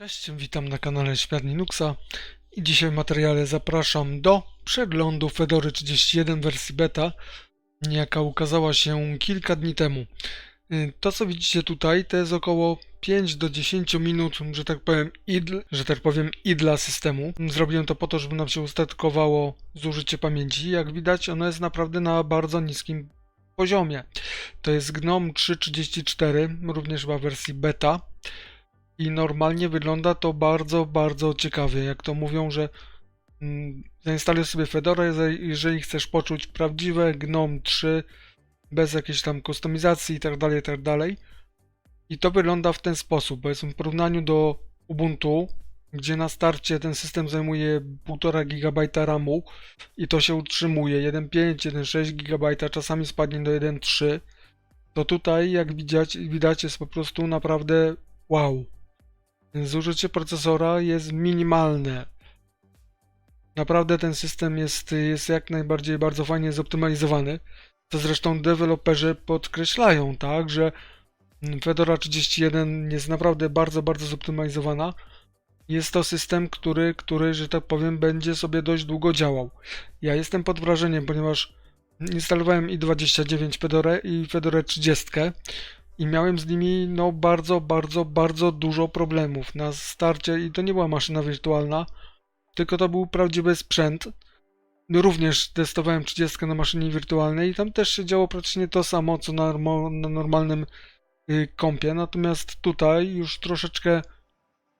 Cześć, witam na kanale Świat Linuxa i dzisiaj w materiale zapraszam do przeglądu Fedory 31 wersji beta, jaka ukazała się kilka dni temu. Y, To co widzicie tutaj to jest około 5 do 10 minut, że tak powiem, idl, że tak powiem idla systemu. Zrobiłem to po to, żeby nam się ustatkowało zużycie pamięci. Jak widać ono jest naprawdę na bardzo niskim poziomie. To jest GNOME 3.34, również chyba w wersji beta. I normalnie wygląda to bardzo, bardzo ciekawie. Jak to mówią, że mm, zainstaluj sobie Fedora, jeżeli- chcesz poczuć prawdziwe GNOME 3 bez jakiejś tam kustomizacji i tak dalej, i tak. I to wygląda w ten sposób, powiedzmy w porównaniu do Ubuntu, gdzie na starcie ten system zajmuje 1,5 GB RAMu i to się utrzymuje 1,5, 1,6 GB, czasami spadnie do 1,3, to tutaj, jak widać, widać jest po prostu naprawdę wow. Zużycie procesora jest minimalne. Naprawdę ten system jest, jest jak najbardziej bardzo fajnie zoptymalizowany. To zresztą deweloperzy podkreślają, tak, że Fedora 31 jest naprawdę bardzo, bardzo zoptymalizowana. Jest to system, który, który, że tak powiem, będzie sobie dość długo działał. Ja jestem pod wrażeniem, ponieważ instalowałem i29 Fedorę i Fedorę 30 i miałem z nimi no bardzo, bardzo, bardzo dużo problemów na starcie i to nie była maszyna wirtualna, tylko to był prawdziwy sprzęt. No Również testowałem 30 na maszynie wirtualnej i tam też się działo praktycznie to samo, co na, na normalnym y, kompie, natomiast tutaj już troszeczkę,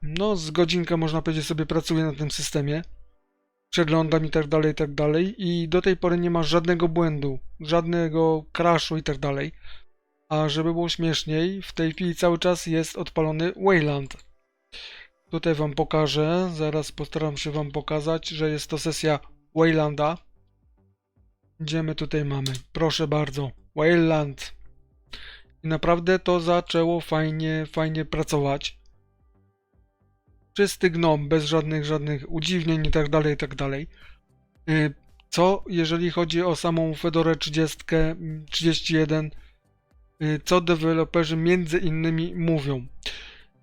no z godzinkę można powiedzieć sobie pracuję na tym systemie, przeglądam i tak dalej, i tak dalej i do tej pory nie ma żadnego błędu, żadnego crashu i tak dalej. A żeby było śmieszniej, w tej chwili cały czas jest odpalony Wayland. Tutaj wam pokażę, zaraz postaram się wam pokazać, że jest to sesja Waylanda. Gdzie my tutaj mamy? Proszę bardzo, Wayland. I naprawdę to zaczęło fajnie, fajnie pracować. Czysty gnom, bez żadnych, żadnych udziwnień i tak dalej, i tak dalej. Y, Co jeżeli chodzi o samą Fedorę 30, 31, y, co deweloperzy między innymi mówią.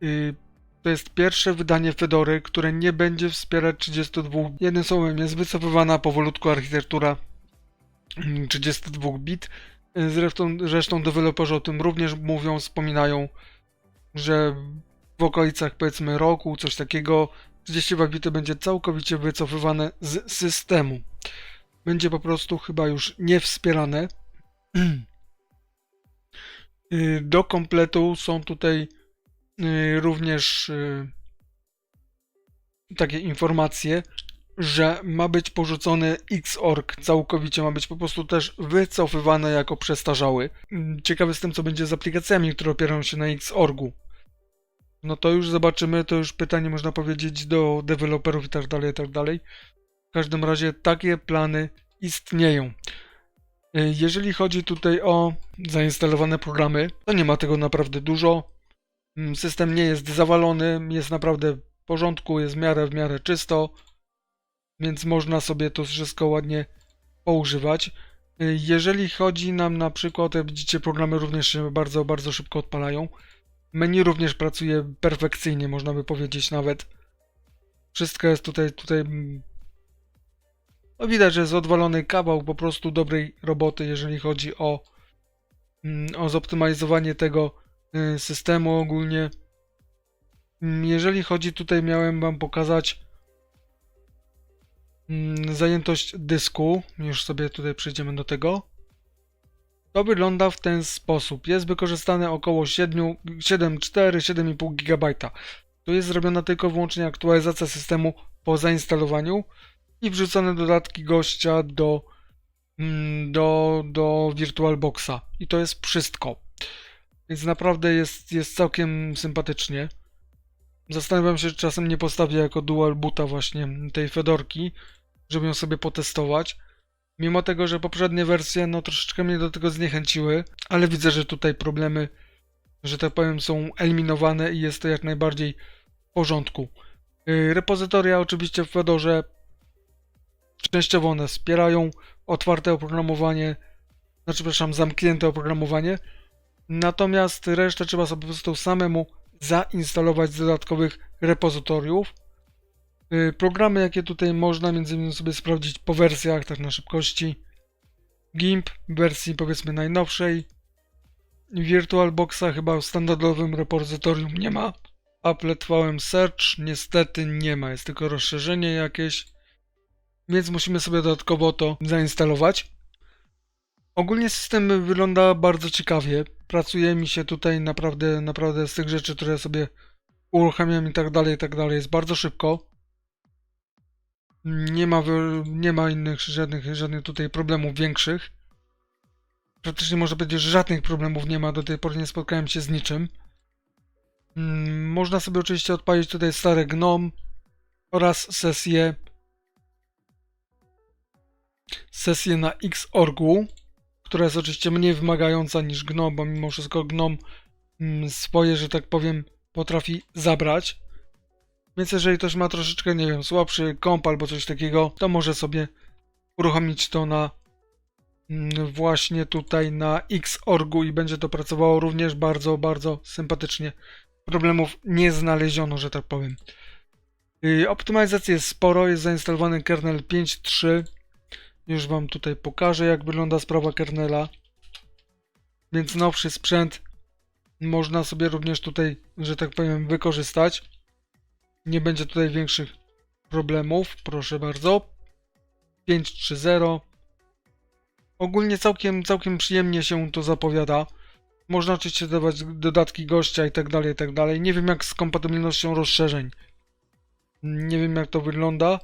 Y, To jest pierwsze wydanie Fedory, które nie będzie wspierać 32. Jednym słowem jest wycofywana powolutku architektura mm, 32 bit. Y, Zresztą, zresztą deweloperzy o tym również mówią, wspominają, że w okolicach powiedzmy roku, coś takiego, 32 bity będzie całkowicie wycofywane z systemu. Będzie po prostu chyba już niewspierane. Y, Do kompletu są tutaj y, również y, takie informacje, że ma być porzucony Xorg całkowicie, ma być po prostu też wycofywany jako przestarzały. Ciekawy jestem, co będzie z aplikacjami, które opierają się na Xorgu. No to już zobaczymy, to już pytanie można powiedzieć do deweloperów i tak dalej, i tak dalej. W każdym razie takie plany istnieją. Y, Jeżeli chodzi tutaj o zainstalowane programy, to nie ma tego naprawdę dużo. Mm, System nie jest zawalony, jest naprawdę w porządku, jest w miarę w miarę czysto, więc można sobie to wszystko ładnie poużywać. Y, Jeżeli chodzi nam na przykład, jak widzicie, programy również się bardzo, bardzo szybko odpalają. Menu również pracuje perfekcyjnie, można by powiedzieć nawet. Wszystko jest tutaj, tutaj mm, no widać, że jest odwalony kawał po prostu dobrej roboty, jeżeli chodzi o, mm, o zoptymalizowanie tego y, systemu ogólnie. Mm, Jeżeli chodzi tutaj, miałem Wam pokazać mm, zajętość dysku. Już sobie tutaj przejdziemy do tego. To wygląda w ten sposób. Jest wykorzystane około 7 7,4-7,5 GB. Tu jest zrobiona tylko wyłącznie aktualizacja systemu po zainstalowaniu i wrzucone dodatki gościa do, mm, do, do VirtualBoxa. I to jest wszystko. Więc naprawdę jest, jest całkiem sympatycznie. Zastanawiam się, czy czasem nie postawię jako dual boota właśnie tej Fedorki, żeby ją sobie potestować. Mimo tego, że poprzednie wersje no troszeczkę mnie do tego zniechęciły, ale widzę, że tutaj problemy, że tak powiem, są eliminowane i jest to jak najbardziej w porządku. Yy, Repozytoria oczywiście w Fedorze częściowo one wspierają otwarte oprogramowanie, znaczy przepraszam, zamknięte oprogramowanie, natomiast resztę trzeba sobie po prostu samemu zainstalować z dodatkowych repozytoriów. Y, Programy, jakie tutaj można między innymi sobie sprawdzić po wersjach, tak na szybkości. GIMP wersji powiedzmy najnowszej. VirtualBoxa chyba w standardowym repozytorium nie ma. Applet VM Search niestety nie ma, jest tylko rozszerzenie jakieś. Więc musimy sobie dodatkowo to zainstalować. Ogólnie system wygląda bardzo ciekawie. Pracuje mi się tutaj naprawdę, naprawdę z tych rzeczy, które sobie uruchamiam i tak dalej, i tak dalej. Jest bardzo szybko. Nie ma, nie ma innych żadnych, żadnych tutaj problemów większych. Praktycznie można powiedzieć, że żadnych problemów nie ma. Do tej pory nie spotkałem się z niczym. Mm, Można sobie oczywiście odpalić tutaj stare GNOME oraz sesję sesję na Xorgu, która jest oczywiście mniej wymagająca niż GNOME, bo mimo wszystko GNOME mm, swoje, że tak powiem, potrafi zabrać. Więc jeżeli ktoś ma troszeczkę, nie wiem, słabszy komp albo coś takiego, to może sobie uruchomić to na mm, właśnie tutaj na Xorgu i będzie to pracowało również bardzo, bardzo sympatycznie. Problemów nie znaleziono, że tak powiem. Yy, Optymalizacji jest sporo, jest zainstalowany kernel 5.3. Już Wam tutaj pokażę, jak wygląda sprawa kernela. Więc nowszy sprzęt można sobie również tutaj, że tak powiem, wykorzystać. Nie będzie tutaj większych problemów, proszę bardzo. 5.3.0 Ogólnie całkiem, całkiem przyjemnie się to zapowiada. Można oczywiście dawać dodatki gościa i tak dalej, i tak dalej. Nie wiem jak z kompatybilnością rozszerzeń. Nie wiem jak to wygląda,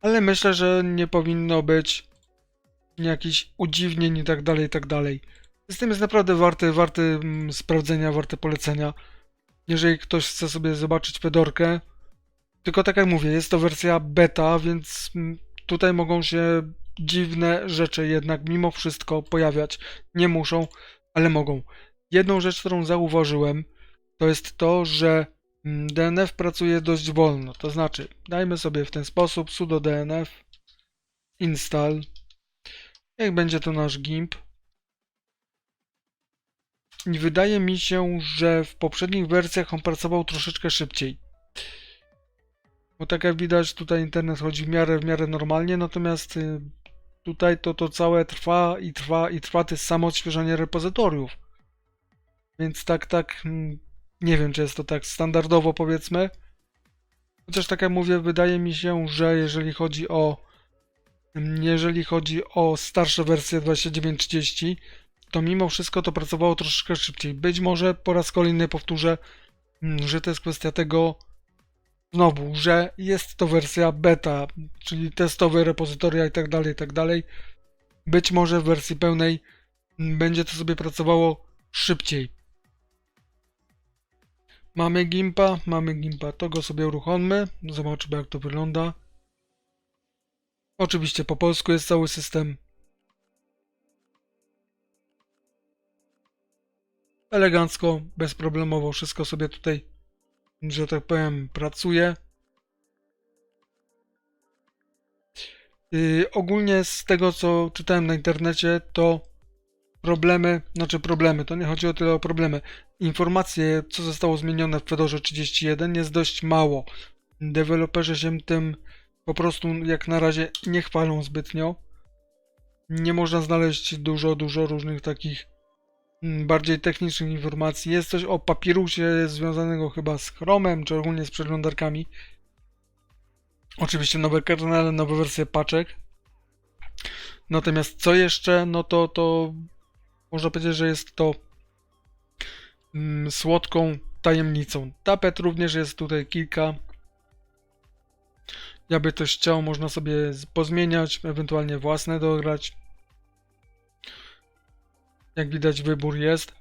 ale myślę, że nie powinno być jakichś udziwnień i tak dalej, i tak dalej. System jest naprawdę warty, warty mm, sprawdzenia, warty polecenia. Jeżeli ktoś chce sobie zobaczyć Fedorkę, tylko tak jak mówię, jest to wersja beta, więc mm, tutaj mogą się dziwne rzeczy jednak mimo wszystko pojawiać. Nie muszą, ale mogą. Jedną rzecz, którą zauważyłem, to jest to, że DNF pracuje dość wolno. To znaczy, dajmy sobie w ten sposób sudo DNF install. Jak będzie to nasz GIMP. I wydaje mi się, że w poprzednich wersjach on pracował troszeczkę szybciej. Bo tak jak widać, tutaj internet chodzi w miarę, w miarę normalnie, natomiast y, tutaj to, to całe trwa i trwa i trwa to jest samo odświeżanie repozytoriów. Więc tak, tak, mm, nie wiem, czy jest to tak standardowo powiedzmy. Chociaż tak jak mówię, wydaje mi się, że jeżeli chodzi o jeżeli chodzi o starsze wersje 2930, to mimo wszystko to pracowało troszeczkę szybciej. Być może po raz kolejny powtórzę, mm, że to jest kwestia tego, znowu, że jest to wersja beta, czyli testowe repozytoria i tak dalej, i tak dalej. Być może w wersji pełnej mm, będzie to sobie pracowało szybciej. Mamy Gimpa, mamy Gimpa, to go sobie uruchommy, zobaczymy jak to wygląda. Oczywiście po polsku jest cały system. Elegancko, bezproblemowo wszystko sobie tutaj, że tak powiem, pracuje. Yy, ogólnie z tego co czytałem na internecie, to problemy, znaczy problemy, to nie chodzi o tyle o problemy. Informacje, co zostało zmienione w Fedorze 31 jest dość mało. Deweloperzy się tym po prostu jak na razie nie chwalą zbytnio. Nie można znaleźć dużo, dużo różnych takich mm, bardziej technicznych informacji. Jest coś o papirusie związanego chyba z Chromem, czy ogólnie z przeglądarkami. Oczywiście nowe kernele, nowe wersje paczek. Natomiast co jeszcze, no to, to można powiedzieć, że jest to mm, słodką tajemnicą. Tapet również jest tutaj kilka. Jakby ktoś chciał, można sobie pozmieniać, ewentualnie własne dograć. Jak widać, wybór jest.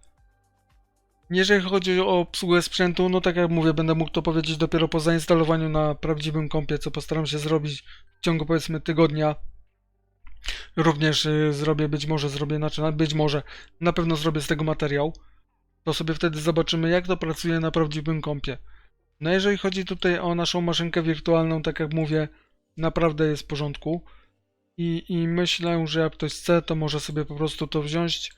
Jeżeli chodzi o obsługę sprzętu, no tak jak mówię, będę mógł to powiedzieć dopiero po zainstalowaniu na prawdziwym kompie, co postaram się zrobić w ciągu powiedzmy tygodnia. Również y, zrobię, być może zrobię, znaczy na- być może, na pewno zrobię z tego materiał. To sobie wtedy zobaczymy, jak to pracuje na prawdziwym kompie. No jeżeli chodzi tutaj o naszą maszynkę wirtualną, tak jak mówię, naprawdę jest w porządku. I, I myślę, że jak ktoś chce, to może sobie po prostu to wziąć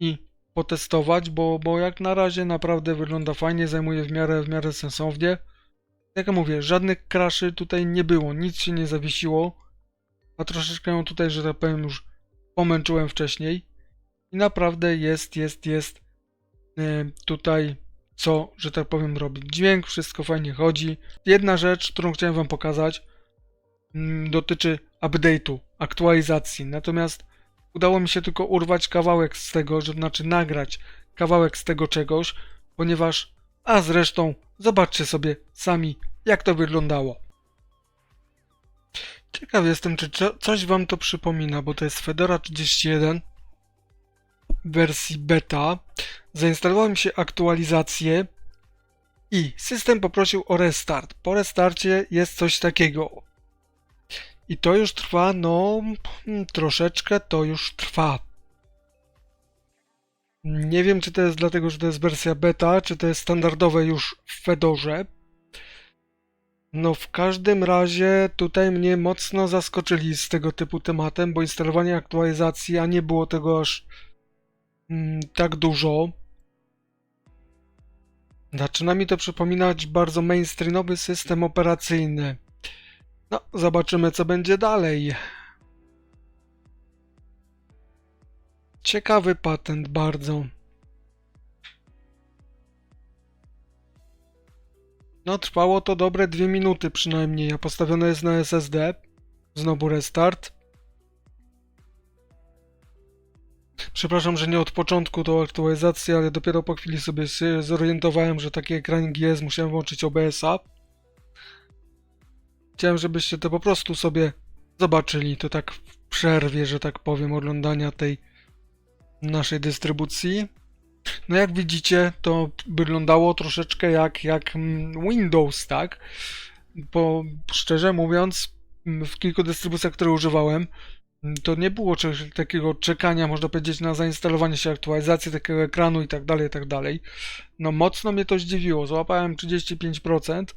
i potestować, bo, bo jak na razie naprawdę wygląda fajnie, zajmuje w miarę, w miarę sensownie. Jak ja mówię, żadnych kraszy tutaj nie było, nic się nie zawiesiło, a troszeczkę ją tutaj, że tak powiem, już pomęczyłem wcześniej i naprawdę jest, jest, jest e, tutaj co, że tak powiem, robić. Dźwięk, wszystko fajnie chodzi. Jedna rzecz, którą chciałem wam pokazać, mm, dotyczy update'u, aktualizacji. Natomiast udało mi się tylko urwać kawałek z tego, że znaczy nagrać kawałek z tego czegoś, ponieważ, a zresztą, zobaczcie sobie sami, jak to wyglądało. Ciekaw jestem, czy co- coś wam to przypomina, bo to jest Fedora 31 w wersji beta. Zainstalowałem się aktualizację i system poprosił o restart. Po restarcie jest coś takiego. I to już trwa, no, hmm, troszeczkę to już trwa. Nie wiem, czy to jest dlatego, że to jest wersja beta, czy to jest standardowe już w Fedorze. No, w każdym razie tutaj mnie mocno zaskoczyli z tego typu tematem, bo instalowanie aktualizacji, a nie było tego aż mm, tak dużo. Zaczyna mi to przypominać bardzo mainstreamowy system operacyjny. No, zobaczymy co będzie dalej. Ciekawy patent bardzo. No, trwało to dobre dwie minuty przynajmniej, a postawione jest na SSD. Znowu restart. Przepraszam, że nie od początku tą aktualizację, ale dopiero po chwili sobie zorientowałem, że taki ekranik jest, musiałem włączyć OBS-a. Chciałem, żebyście to po prostu sobie zobaczyli, to tak w przerwie, że tak powiem, oglądania tej naszej dystrybucji. No jak widzicie, to wyglądało troszeczkę jak, jak mm, Windows, tak? Bo szczerze mówiąc, mm, w kilku dystrybucjach, które używałem, mm, to nie było takiego czekania, można powiedzieć, na zainstalowanie się aktualizacji takiego ekranu i tak dalej, i tak dalej. No mocno mnie to zdziwiło. Złapałem 35%,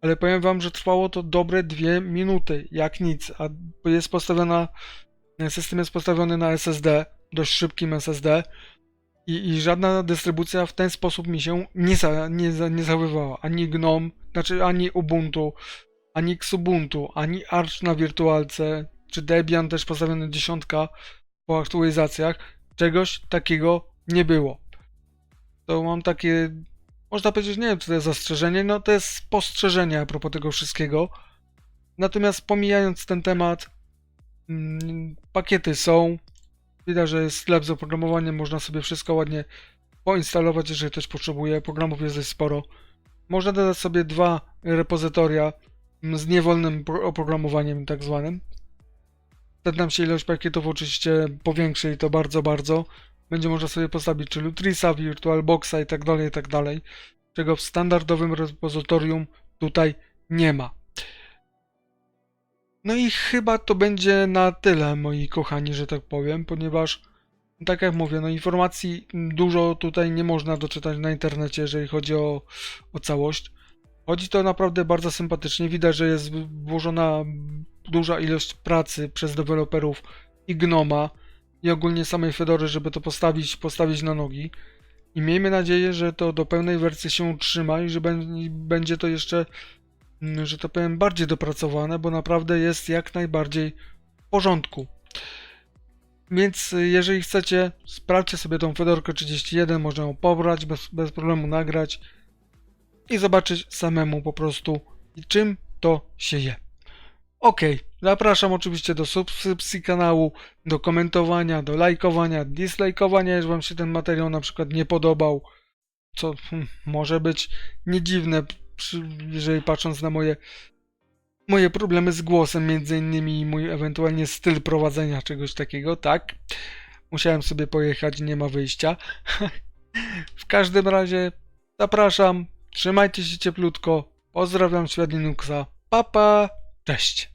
ale powiem wam, że trwało to dobre dwie minuty, jak nic, a jest postawiona, system jest postawiony na SSD, dość szybkim SSD i, i żadna dystrybucja w ten sposób mi się nie, za, nie, za, nie zachowywała. Ani GNOME, znaczy ani Ubuntu, ani Xubuntu, ani Arch na wirtualce, czy Debian też postawiony dziesiątka po aktualizacjach. Czegoś takiego nie było. To mam takie, można powiedzieć, nie wiem, czy to jest zastrzeżenie, no to jest spostrzeżenie a propos tego wszystkiego. Natomiast pomijając ten temat, mm, pakiety są, Widać, że jest sklep z oprogramowaniem, można sobie wszystko ładnie poinstalować, jeżeli ktoś potrzebuje. Programów jest dość sporo. Można dodać sobie dwa repozytoria mm, z niewolnym pro- oprogramowaniem tak zwanym. Wtedy nam się ilość pakietów oczywiście powiększy i to bardzo, bardzo. Będzie można sobie postawić czy Lutrisa, VirtualBoxa i tak dalej, i tak dalej. Czego w standardowym repozytorium tutaj nie ma. No i chyba to będzie na tyle, moi kochani, że tak powiem, ponieważ, tak jak mówię, no informacji dużo tutaj nie można doczytać na internecie, jeżeli chodzi o, o całość. Chodzi to naprawdę bardzo sympatycznie. Widać, że jest włożona duża ilość pracy przez deweloperów i Gnoma i ogólnie samej Fedory, żeby to postawić, postawić na nogi. I miejmy nadzieję, że to do pełnej wersji się utrzyma i że bę- będzie to jeszcze że to powiem, bardziej dopracowane, bo naprawdę jest jak najbardziej w porządku. Więc y, jeżeli chcecie, sprawdźcie sobie tą Fedorkę 31, można ją pobrać, bez, bez problemu nagrać i zobaczyć samemu po prostu, czym to się je. Ok, zapraszam oczywiście do subskrypcji kanału, do komentowania, do lajkowania, dislajkowania, jeżeli Wam się ten materiał na przykład nie podobał, co hmm, może być nie dziwne, jeżeli patrząc na moje, moje problemy z głosem, między innymi i mój ewentualnie styl prowadzenia czegoś takiego, tak. Musiałem sobie pojechać, nie ma wyjścia. w każdym razie zapraszam, trzymajcie się cieplutko, pozdrawiam świat Linuxa, papa, cześć.